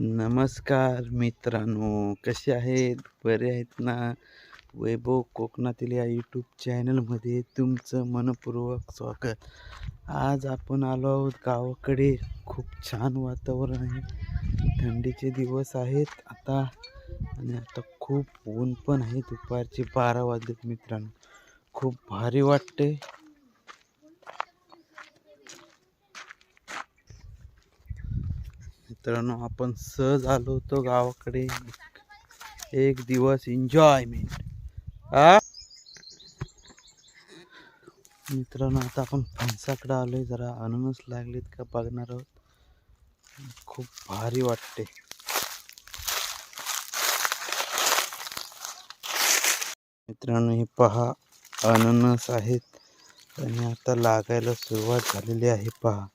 नमस्कार मित्रांनो कसे आहेत? बरे आहेत ना? वैभव कोकणातील या यूट्यूब चॅनलमध्ये तुमचं मनपूर्वक स्वागत. आज आपण आलो आहोत गावाकडे. खूप छान वातावरण आहे. थंडीचे दिवस आहेत आता आणि आता खूप ऊन पण आहे. दुपारचे बारा वाजलेत मित्रांनो. खूप भारी वाटते मित्रांनो आपण सहज आलो होतो गावाकडे. एक दिवस एन्जॉयमेंट आ? मित्रांनो आता आपण फणसाकडे आलोय. जरा अननस लागलेत का बघणार आहोत. खूप भारी वाटते. मित्रांनो हे पहा अननस आहेत. आणि आता लागायला सुरुवात झालेली आहे. पहा.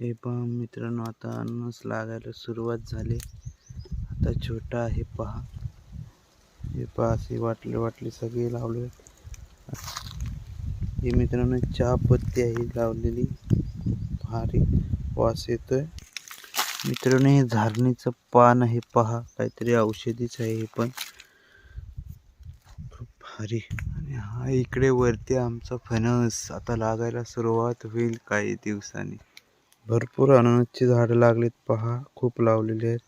हे पहा मित्रांनो आता अननस लागायला सुरुवात झाली. आता छोटा आहे पहा. हे पहा असे वाटले वाटले सगळे लावले. हे मित्रांनो चहा पत्ती आहे लावलेली. भारी वास येतोय. मित्रांनो हे झारणीचं पान आहे पहा. काहीतरी औषधीच आहे हे पण. खूप भारी. आणि हा इकडे वरती आमचा फणस. आता लागायला सुरुवात होईल काही दिवसांनी. भरपूर अननसची झाडं लागलीत. पहा खूप लावलेली आहेत.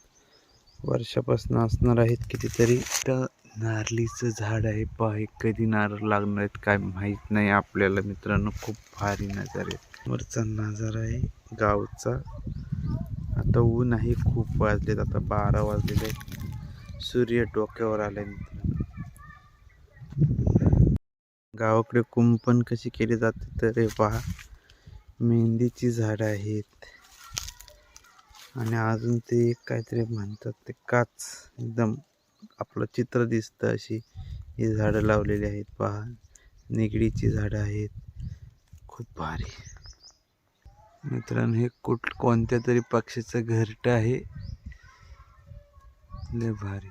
वर्षापासून असणार आहेत कितीतरी. तर नारळीचं झाड आहे. पहा हे कधी नारळ लागणार आहेत काय माहीत नाही. आपल्याला मित्रांनो खूप भारी नजारे वरचा नजारा आहे गावचा. आता ऊन आहे खूप वाजलेत. आता बारा वाजलेले आहेत. सूर्य डोक्यावर मित्रांनो. गावाकडे कुंपण कशी केली जाते तर हे पहा. मेहंदीची झाडं आहेत. आणि अजून ते एक काहीतरी म्हणतात ते काच एकदम आपलं चित्र दिसतं अशी. ही झाडं लावलेली आहेत पहा. निगडीची झाडं आहेत. खूप भारी. मित्रांनो हे कुठ कोणत्या तरी पक्षीचं घरट आहे? लय भारी.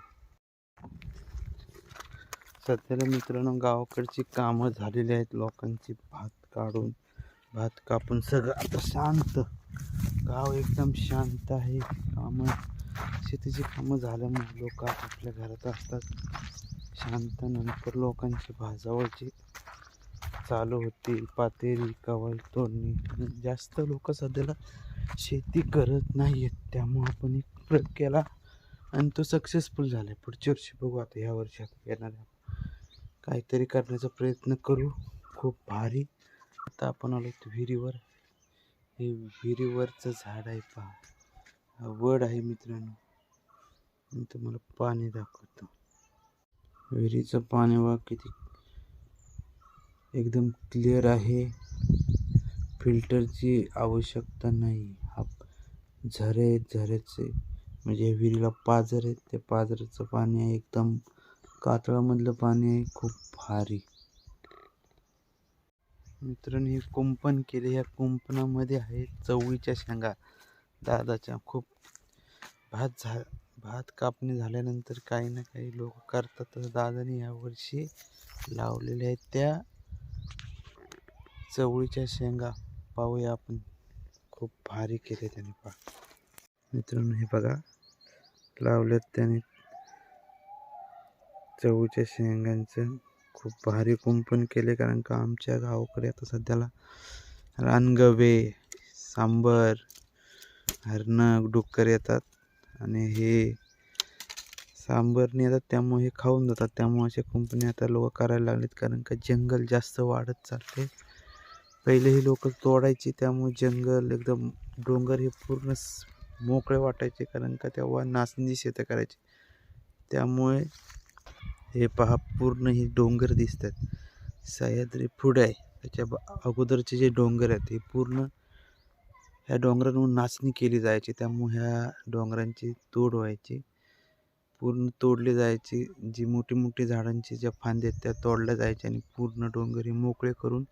सध्याला मित्रांनो गावाकडची कामं झालेली आहेत लोकांची भात काढून. भात कापून सगळं आता शांत. गाव एकदम शांत आहे. कामं शेतीची कामं झाल्यामुळे लोक आपल्या घरात असतात. शांत नंतर लोकांची भाजावळची चालू होतील पातेरी कवल तोडणी. जास्त लोक सध्याला शेती करत नाही आहेत त्यामुळं आपण एक प्रयोग केला आणि तो सक्सेसफुल झाला आहे पुढच्या वर्षी बघू आता ह्या वर्षी येणाऱ्या येणार काहीतरी करण्याचा प्रयत्न करू. खूप भारी आता आपण आलो विहिरीवर. हे विहिरीवरचं झाड आहे पहा. वड आहे मित्रांनो. मी तुम्हाला पाणी दाखवतो. विहिरीचं पाणी वा किती एकदम क्लिअर आहे. फिल्टरची आवश्यकता नाही. हा झरे झऱ्याचे म्हणजे विहिरीला पाझर आहेत. त्या पाझराचं पाणी आहे. एकदम कातळामधलं पाणी आहे. खूप भारी. मित्रांनो हे कुंपण केले. या कुंपणामध्ये आहे चवळीच्या शेंगा. दादाच्या खूप भात झा भात कापणी झाल्यानंतर काही ना काही लोक करतात. दादाने यावर्षी लावलेल्या आहेत त्या चवळीच्या शेंगा. पाहूया आपण. खूप भारी केले त्याने पा मित्रांनो हे बघा. लावल्यात त्याने चवळीच्या शेंगांचं. खूप भारी कुंपण केले कारण का आमच्या गावाकडे आता सध्याला रानगवे सांबर हरणं डुक्कर येतात. आणि हे सांबरने येतात त्यामुळे हे खाऊन जातात. त्यामुळे अशा कुंपणी आता लोक करायला लागलेत कारण का जंगल जास्त वाढत चालते पहिले ही लोक तोडायची त्यामुळे जंगल एकदम डोंगर हे पूर्ण मोकळे वाटायचे कारण का तेव्हा नाचणी शेतं करायची. त्यामुळे हे पहा पूर्ण हे डोंगर दिसतात. सह्याद्री पुढे आहे. त्याच्या अगोदरचे जे डोंगर आहेत हे पूर्ण ह्या डोंगरांवर नाचणी केली जायची. त्यामुळे ह्या डोंगरांची तोड व्हायची. पूर्ण तोडली जायची. जी मोठी मोठी झाडांची ज्या फांद्या आहेत त्या तोडल्या जायच्या आणि पूर्ण डोंगर हे मोकळे करून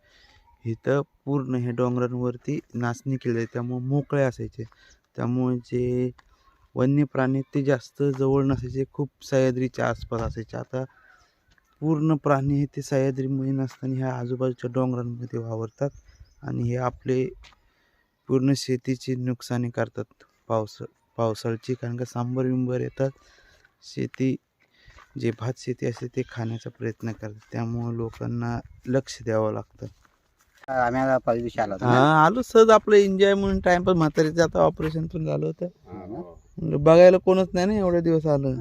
इथं पूर्ण ह्या डोंगरांवरती नाचणी केली जायची. त्यामुळे मोकळे असायचे. त्यामुळे जे वन्य प्राणी ते जास्त जवळ नसायचे खूप सह्याद्रीच्या आसपास असायचे. आता पूर्ण प्राणी हे ते सह्याद्रीमध्ये नसताना ह्या आजूबाजूच्या डोंगरांमध्ये वावरतात आणि हे आपले पूर्ण शेतीची नुकसानी करतात. पावस पावसाळची कारण का सांबर बिंबर येतात. शेती जे भात शेती असते ते खाण्याचा प्रयत्न करतात. त्यामुळं लोकांना लक्ष द्यावं लागतं. आम्ही आता पहिल्या दिवशी आलो होतो ना. हा आलो सहज आपलं एन्जॉय म्हणून. टाइमपास म्हातारीचं आता ऑपरेशन पण झालं होतं? म्हणलं बघायला कोणच नाही ना एवढे दिवस आलं.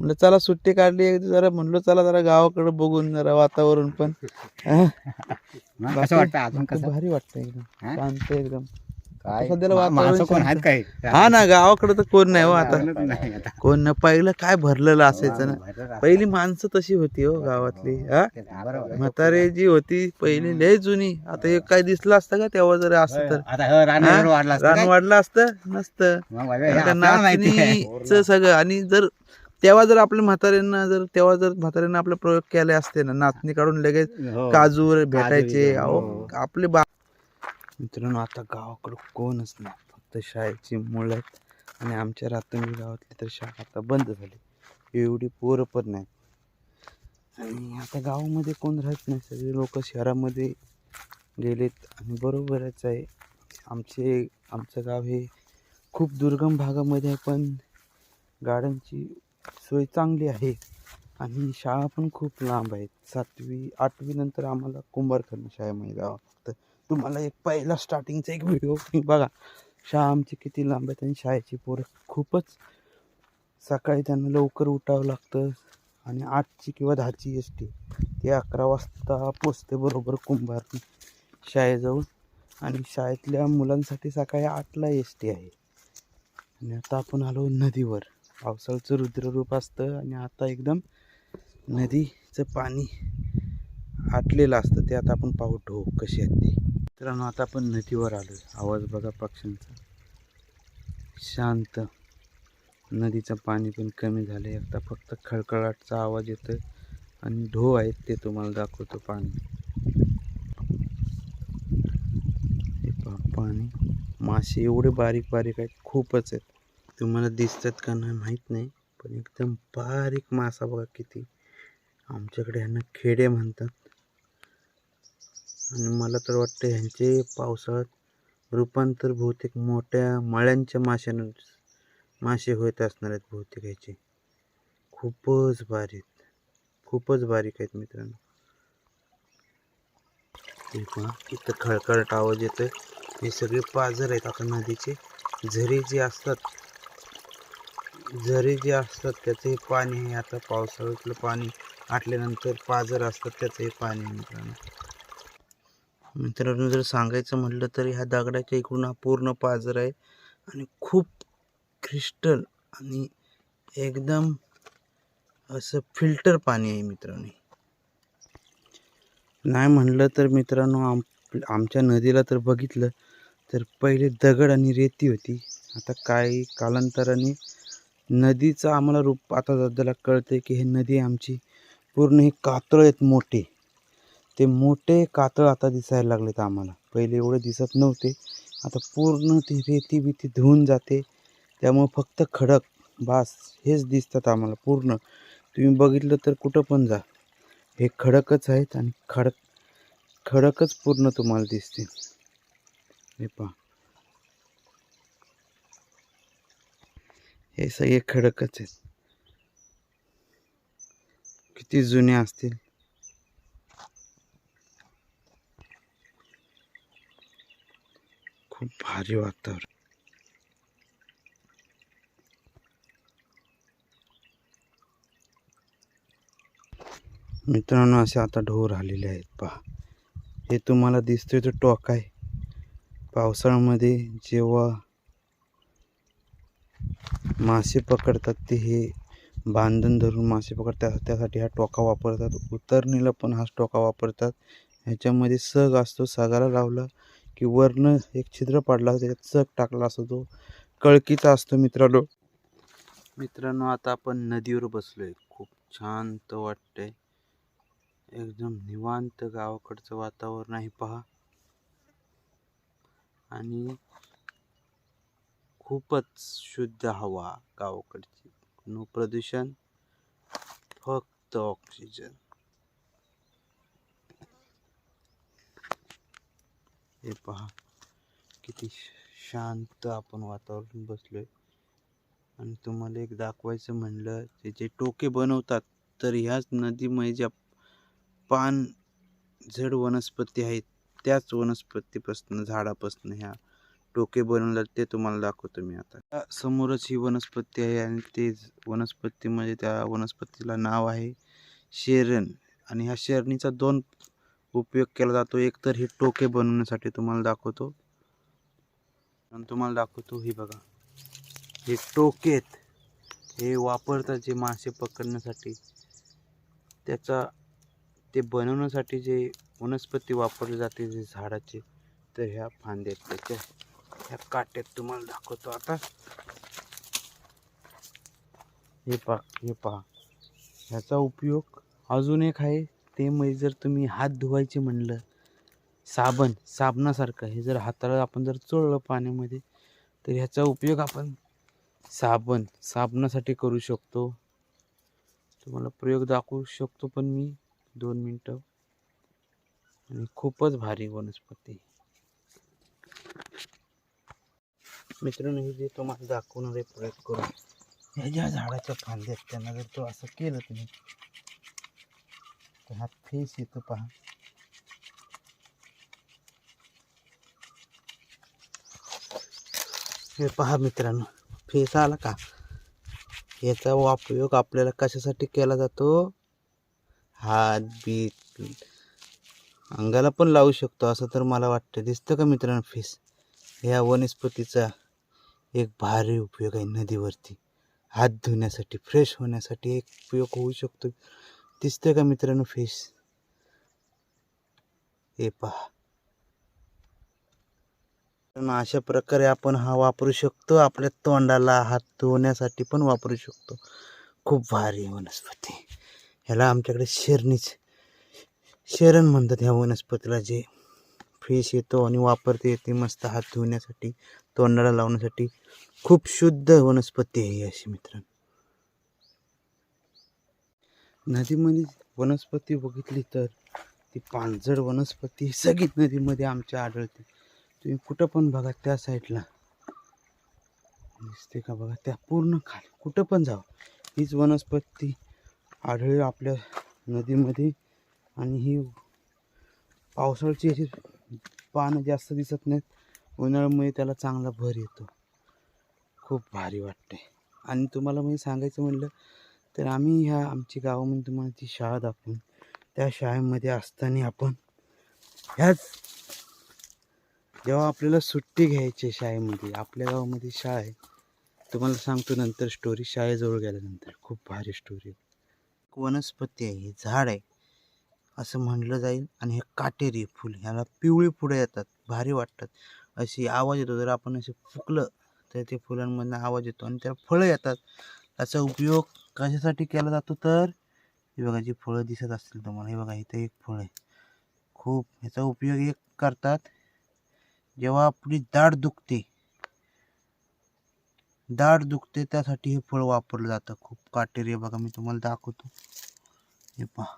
म्हणलं चला सुट्टी काढली एक जरा म्हणलं चला जरा गावाकडे बघून जरा वातावरण पण. हा, मग बाकी- कसं वाटतं अजून बाकी कसं? भारी वाटतं एकदम. हा? शांत एकदम. काय सध्याला मा- वातावरण माणसं कोण आहेत शांत. काय हा ना गावाकडे तर कोण नाही हो आता कोणच नाही आता. कोण ना पहिलं काय भरलेलं असायचं ना. पहिली माणसं तशी होती हो गावातली हा बरोबर. म्हातारे जी होती पहिली लय जुनी आता हे काय दिसलं असतं का तेव्हा जर असतं तर आता हो, रान हा? वाढलं असतं रान काय? वाढलं असतं नसतं मग बाबा, हे कारण का आपल्याला माहिती आहे. नाचणीचं सगळं आणि जर तेव्हा जर आपल्या म्हाताऱ्यांना जर तेव्हा जर म्हाताऱ्यांना आपले प्रयोग केले असते ना नाचणी काढून लगेच हो. काजू भेटायचे काजू, अहो हो. आपले बा मित्रांनो आता गावाकडं कोणच नाही फक्त शाळेची मुलं आहेत आणि आमच्या रातंगी गावातली तर शाळा आता बंद झाली. एवढी पोरं पण नाहीत. आणि आता गावामध्ये कोण राहत नाही? सगळे लोक शहरामध्ये गेलेत आणि बरोबरच आहे. आमचे आमचं गाव हे खूप दुर्गम भागामध्ये आहे पण गाड्यांची सोय चांगली आहे. आणि शाळा पण खूप लांब आहेत. सातवी आठवीनंतर आम्हाला कुंभारखंड शाळेमध्ये जावं तुम्हाला एक पहिला स्टार्टिंगचा एक व्हिडिओ बघा. शाळा आमची किती लांब आहेत आणि शाळेची पोरं. खूपच सकाळी त्यांना लवकर उठावं लागतं. आणि आठची किंवा दहाची एस टी ते अकरा वाजता पोचते बरोबर कुंभार शाळेजवळ आणि शाळेतल्या मुलांसाठी सकाळी आठला एस टी आहे. आणि आता आपण आलो नदीवर. पावसाळ्याचं रुद्ररूप असतं आणि आता एकदम नदीचं पाणी आटलेलं असतं. ते आता आपण पाहू. ढो कशी आहेत ते? मित्रांनो आता आपण नदीवर आलो आवाज बघा पक्ष्यांचा. शांत. नदीचं पाणी पण कमी झालं आहे आता फक्त खळखळाटचा आवाज येतो आणि ढो आहेत ते तुम्हाला दाखवतो पाणी. पाणी. मासे एवढे बारीक बारीक आहेत खूपच आहेत. तुम्हाला दिसतात का नाही माहीत नाही पण एकदम बारीक मासा बघा किती. आमच्याकडे ह्यांना खेडे म्हणतात. आणि मला तर वाटतं ह्यांचे पावसाळ्यात रूपांतर बहुतेक मोठ्या मळ्यांच्या माशांना मासे होत असणार आहेत बहुतेक ह्याचे. खूपच बारीक खूपच बारीक आहेत मित्रांनो. इथं खळखळट आवाज येतोय. हे सगळे पाझर आहेत आता नदीचे. झरे जे असतात झरे जे असतात त्याचं हे पाणी आहे. आता पावसाळ्यातलं पाणी आटल्यानंतर पाझर असतात त्याचं हे पाणी मित्रांनो. मित्रांनो जर सांगायचं म्हटलं तर ह्या दगडाच्या इकडून हा पूर्ण पाजर आहे आणि खूप क्रिस्टल आणि एकदम असं फिल्टर पाणी आहे मित्रांनो. नाही म्हणलं तर मित्रांनो आम आमच्या नदीला तर बघितलं तर पहिले दगड आणि रेती होती. आता काही कालांतराने नदीचं आम्हाला रूप आता दादाला कळतं की हे नदी आमची पूर्ण हे कातळ आहेत मोठे. ते मोठे कातळ आता दिसायला लागलेत आम्हाला. पहिले एवढे दिसत नव्हते. आता पूर्ण ती रेती बिती धुवून जाते. त्यामुळं फक्त खडक बास हेच दिसतात आम्हाला पूर्ण. तुम्ही बघितलं तर कुठं पण जा. हे खडकच आहेत आणि खडक खडकच पूर्ण तुम्हाला दिसतील. हे पहा. हे सगळे खडकच आहेत. किती जुने असतील. खूप भारी वातावरण. मित्रांनो असे आता ढोर आलेले आहेत पहा. हे तुम्हाला दिसतोय तो टॉक आहे. पावसाळ्यामध्ये जेव्हा मासे पकडतात ते हे बांधून धरून मासे पकडतात त्यासाठी हा टोका वापरतात. उतरणीला पण हाच टोका वापरतात. ह्याच्यामध्ये सग असतो सगाला लावला की वरनं एक छिद्र पाडला त्याच्यात चक टाकला असतो तो. कळकीचा असतो मित्रांनो. मित्रांनो आता आपण नदीवर बसलोय. खूप शांत वाटतंय. एकदम निवांत गावाकडचं वातावरण आहे पहा. आणि खूपच शुद्ध हवा गावाकडची. नो प्रदूषण फक्त ऑक्सिजन. हे पहा. किती शांत आपण वातावरण बसलोय. आणि तुम्हाला एक दाखवायचं म्हणलं ते जे टोके बनवतात तर ह्याच नदीमध्ये ज्या पान जड वनस्पती आहेत त्याच वनस्पतीपासून झाडापासून ह्या टोके बनवलं ते तुम्हाला दाखवतो मी आता. समोरच ही वनस्पती आहे आणि ते वनस्पतीमध्ये त्या वनस्पतीला नाव आहे शेरण. आणि ह्या शेरणीचा दोन उपयोग केला जातो. एकतर हे टोके बनवण्यासाठी तुम्हाला दाखवतो. आणि तुम्हाला दाखवतो हे बघा. हे टोकेत हे वापरतात जे मासे पकडण्यासाठी त्याचा ते बनवण्यासाठी जे वनस्पती वापरली जाते जे झाडाचे तर ह्या फांद्यात त्याच्या ह्या काट्यात तुम्हाला दाखवतो आता. हे पहा हे पहा. ह्याचा उपयोग अजून एक आहे. ते म्हणजे जर तुम्ही हात धुवायचे म्हणलं साबण साबणासारखं हे जर हाताला आपण जर चोळलं पाण्यामध्ये तर ह्याचा उपयोग आपण साबण साबणासाठी करू शकतो. तुम्हाला प्रयोग दाखवू शकतो पण मी दोन मिनटं. आणि खूपच भारी वनस्पती. मित्रांनो हे जे तुम्हाला दाखवणार आहे प्रयोग करून ह्या ज्या झाडाच्या फांद्या त्यांना जर तो असं केलं तुम्ही तर हा फेस येतो पहा. हे पहा मित्रांनो फेस आला का? याचा उपयोग आपल्याला कशासाठी केला जातो? हात बीत अंगाला पण लावू शकतो असं तर मला वाटतं. दिसतं का मित्रांनो फेस? ह्या वनस्पतीचा एक भारी उपयोग आहे नदीवरती. हात धुण्यासाठी फ्रेश होण्यासाठी एक उपयोग होऊ शकतो. दिसतंय का मित्रांनो फेस हे पहा. अशा प्रकारे आपण हा वापरू शकतो. आपल्या तोंडाला हात धुण्यासाठी पण वापरू शकतो. खूप भारी वनस्पती. ह्याला आमच्याकडे शेरणीच शेरण म्हणतात ह्या वनस्पतीला जे फेस येतो आणि वापरते येते मस्त हात धुण्यासाठी तोंडाला लावण्यासाठी खूप शुद्ध वनस्पती आहे अशी मित्रांनो. नदीमध्ये वनस्पती बघितली तर ती पानझड वनस्पती सगळीच नदीमध्ये आमच्या आढळते. तुम्ही कुठं पण बघा त्या साईडला. दिसते का बघा त्या पूर्ण खाली. कुठं पण जावं. हीच वनस्पती आढळेल आपल्या नदीमध्ये. आणि ही पावसाळ्याची अशी पानं जास्त दिसत नाहीत. उन्हाळ्यामुळे त्याला चांगला भर येतो. खूप भारी वाटते आणि तुम्हाला मी सांगायचं म्हणलं तर आम्ही ह्या आमची गावामध्ये तुम्हाला ती शाळा दाखवून त्या शाळेमध्ये असताना आपण ह्याच जेव्हा आपल्याला सुट्टी घ्यायची शाळेमध्ये आपल्या गावामध्ये शाळा आहे. तुम्हाला सांगतो नंतर स्टोरी शाळेजवळ गेल्यानंतर. खूप भारी स्टोरी वनस्पती आहे हे झाड आहे. असं म्हणलं जाईल. आणि हे काटेरी फुल ह्याला पिवळी पुढे येतात. भारी वाटतात. अशी आवाज येतो. जर आपण असे फुकलं तर ते फुलांमधनं आवाज येतो आणि त्याला फळं येतात. त्याचा उपयोग कशासाठी केला जातो तर? हे बघा जी फळं दिसत असतील तुम्हाला हे बघा इथं एक फळ आहे. खूप ह्याचा उपयोग एक करतात. जेव्हा आपली दाढ दुखते दाढ दुखते त्यासाठी हे फळ वापरलं जातं. खूप काटेरी आहे बघा मी तुम्हाला दाखवतो. हे पहा.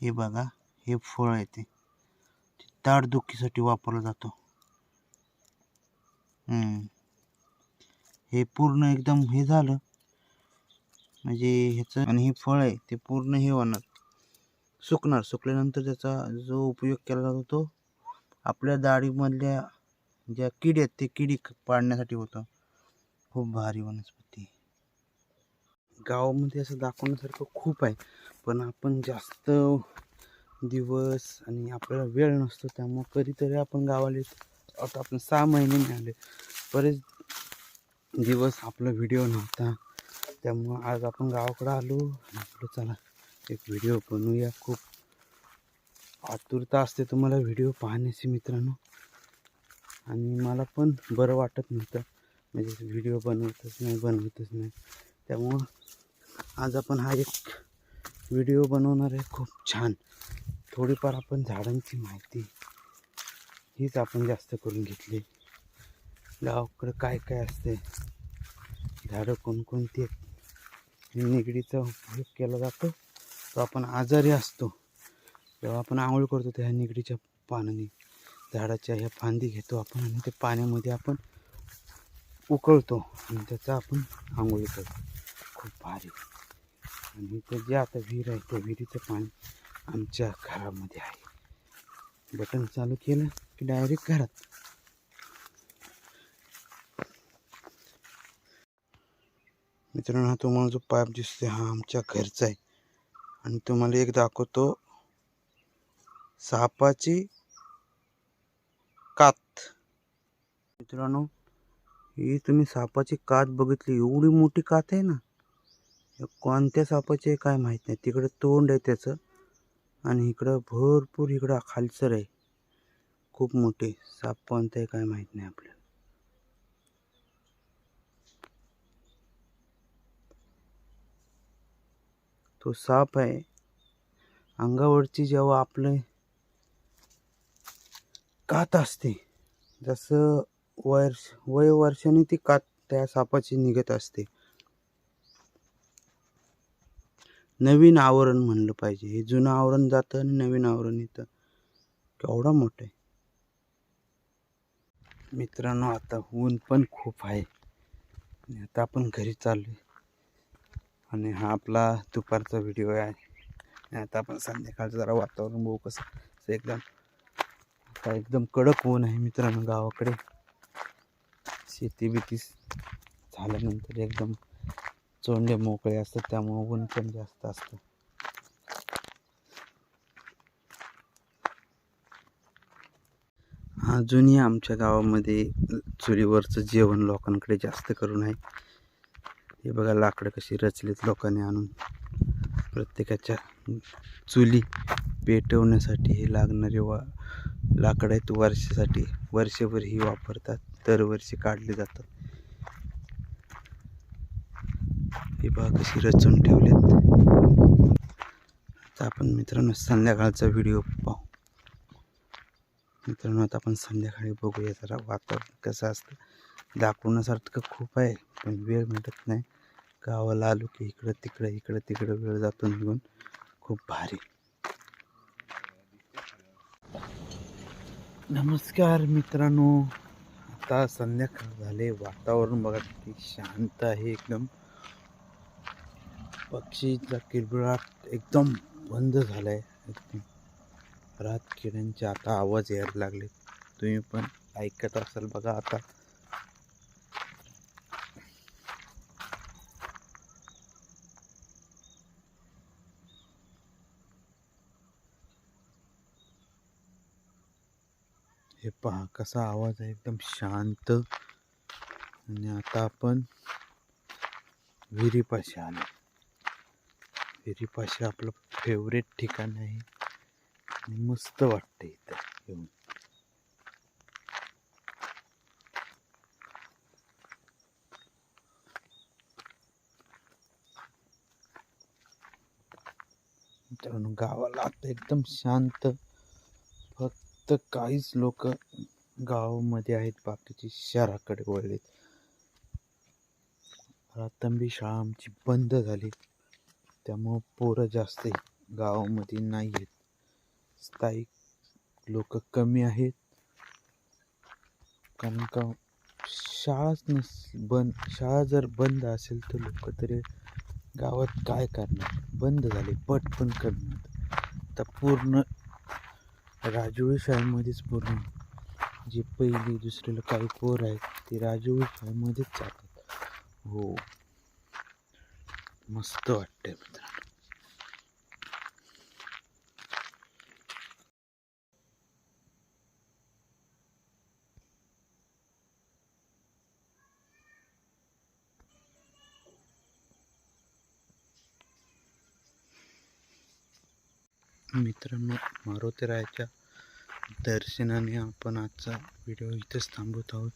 हे बघा हे फळ आहे ते दाढ दुखीसाठी वापरलं जातं. हे पूर्ण एकदम हे झालं. म्हणजे ह्याचं आणि हे फळ आहे ते पूर्ण हे होणार. सुकणार. सुकल्यानंतर त्याचा जो उपयोग केला जातो तो आपल्या दाढीमधल्या ज्या किडी आहेत ते किडी पाडण्यासाठी होतं. खूप भारी वनस्पती. गावामध्ये असं दाखवण्यासारखं खूप आहे पण आपण जास्त दिवस आणि आपल्याला वेळ नसतो त्यामुळं कधीतरी आपण गावाला येतो. आता आपण सहा महिने मिळाले बरेच दिवस आपला व्हिडिओ नव्हता. त्यामुळं आज आपण गावाकडं आलो. आपलं चला एक व्हिडिओ बनवूया. खूप आतुरता असते तुम्हाला व्हिडिओ पाहण्याची मित्रांनो. आणि मला पण बरं वाटत नव्हतं. म्हणजे व्हिडिओ बनवतच नाही बनवतच नाही. त्यामुळं आज आपण हा एक व्हिडिओ बनवणार आहे. खूप छान. थोडीफार आपण झाडांची माहिती हीच आपण जास्त करून घेतली. गावाकडं काय काय असते? झाडं कोणकोणती आहेत? निगडीचा उपयोग केला जातो. तो आपण आजारी असतो. जेव्हा आपण आंघोळ करतो त्या निगडीच्या पानाने झाडाच्या ह्या फांदी घेतो आपण आणि ते पाण्यामध्ये आपण उकळतो आणि त्याचा आपण आंघोळी करतो. खूप भारी. आणि इथं जे आता विहीर आहे त्या विहिरीचं पाणी आमच्या घरामध्ये आहे. बटन चालू केलं. की डायरेक्ट घरात. मित्रांनो हा तुम्हाला जो पाईप दिसतोय हा आमच्या घरचा आहे. आणि तुम्हाला एक दाखवतो. सापाची कात. मित्रांनो ही तुम्ही सापाची कात बघितली. एवढी मोठी कात आहे ना? कोणत्या सापाची काय माहीत नाही. तिकडं तोंड आहे त्याचं. आणि इकडं भरपूर इकडं खालसर आहे. खूप मोठे साप कोणता आहे काय माहीत नाही आपल्याला. तो साप आहे. अंगावरची जेव्हा आपले कात असते जसं वर्ष वय वर्षाने ती कात त्या सापाची निघत असते. नवीन आवरण म्हणलं पाहिजे. हे जुनं आवरण जातं आणि नवीन आवरण येतं. केवढा मोठं आहे. मित्रांनो आता ऊन पण खूप आहे. आणि आता आपण घरी चाललो आणि हा आपला दुपारचा व्हिडिओ आहे. आणि आता आपण संध्याकाळचं जरा वातावरण बघू कसं एकदम आता एकदम कडक ऊन आहे मित्रांनो गावाकडे. शेती बिती झाल्यानंतर एकदम चोंडे मोकळे असतात त्यामुळं ऊन पण जास्त असतं. अजूनही आमच्या गावामध्ये चुलीवरचं जेवण लोकांकडे जास्त करून आहे. हे बघा लाकडं कशी रचलीत लोकांनी आणून. प्रत्येकाच्या चुली पेटवण्यासाठी हे लागणारे वा लाकडं आहेत वर्षासाठी वर्षभर ही वापरतात दरवर्षी काढले जातात. हे बघा कशी रचून ठेवलेत. आता आपण मित्रांनो संध्याकाळचा व्हिडिओ पाहू. मित्रांनो आता आपण संध्याकाळी बघूया जरा वातावरण कसं असतं. दाखवण्यासारखं खूप आहे पण वेळ भेटत नाही. गावाला आलो की इकडं तिकडं इकडं तिकडं वेळ जातो निघून. खूप भारी. नमस्कार मित्रांनो आता संध्याकाळ झाले. वातावरण बघा किती शांत आहे एकदम. पक्षीचा किरबिळाट एकदम बंद झाला आहे एकदम रात किड्यांचे आता आवाज यायला लागले. तुम्ही पण ऐकत असाल बघा आता. हे पहा कसा आवाज आहे एकदम शांत. आणि आता आपण विहिरीपाशी आलो. विहिरीपाशी आपलं फेवरेट ठिकाण आहे. मस्त वाटते इथं येऊन. मित्रांनो गावाला आता एकदम शांत. फक्त काहीच लोक गावामध्ये आहेत बाकीचे शहराकडे वळलेत. रातंबी शाळा आमची बंद झाली. त्यामुळं पोरं जास्त गावामध्ये नाही आहेत स्थायिक लोक कमी आहेत. कारण का शाळाच नस बंद शाळा जर बंद असेल तर लोक तरी गावात काय करणार? बंद झाले पट पण करणार. आता पूर्ण राजोळी शाळेमध्येच पूर्ण जे पहिली दुसरीला काही पोर आहेत ते राजोळी शाळेमध्येच जातात. हो. मस्त वाटतंय. मित्र मित्रांनो मारुतीरायाच्या दर्शनाने आपण आजचा व्हिडिओ इथेच थांबवत आहोत.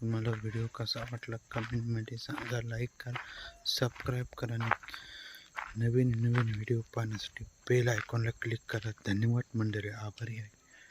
तुम्हाला व्हिडिओ कसा वाटला कमेंटमध्ये सांगा लाईक करा सबस्क्राईब करा नवीन नवीन व्हिडिओ पाहण्यासाठी बेल आयकॉनला क्लिक करा. धन्यवाद मंडळी. आभारी आहे.